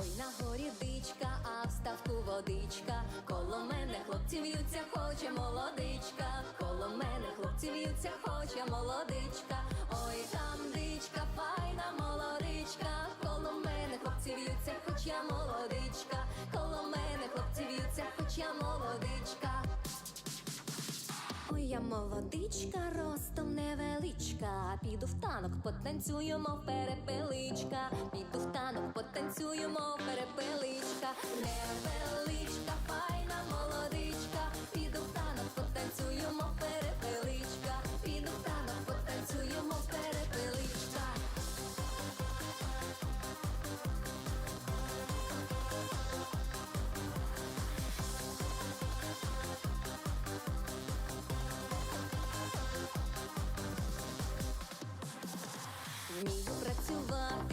Ой, на горі дичка, а в ставку водичка. Коло мене хлопці в'ються, хоче молодичка. Коло мене хлопці в'ються, хоче молодичка. Ой, там дичка, файна молодичка. Коло мене хлопці в'ються, хоч я молодичка. Коло мене хлопці в'ються, хоч я молодичка. Ой, я молодичка, ростом невеличка. Піду в танок, потанцюємо перепеличка. Піду Невеличка, файна молодичка. Піду в танок, потанцюємо перепеличка. Піду в танок, потанцюємо перепеличка. Вмію працювати,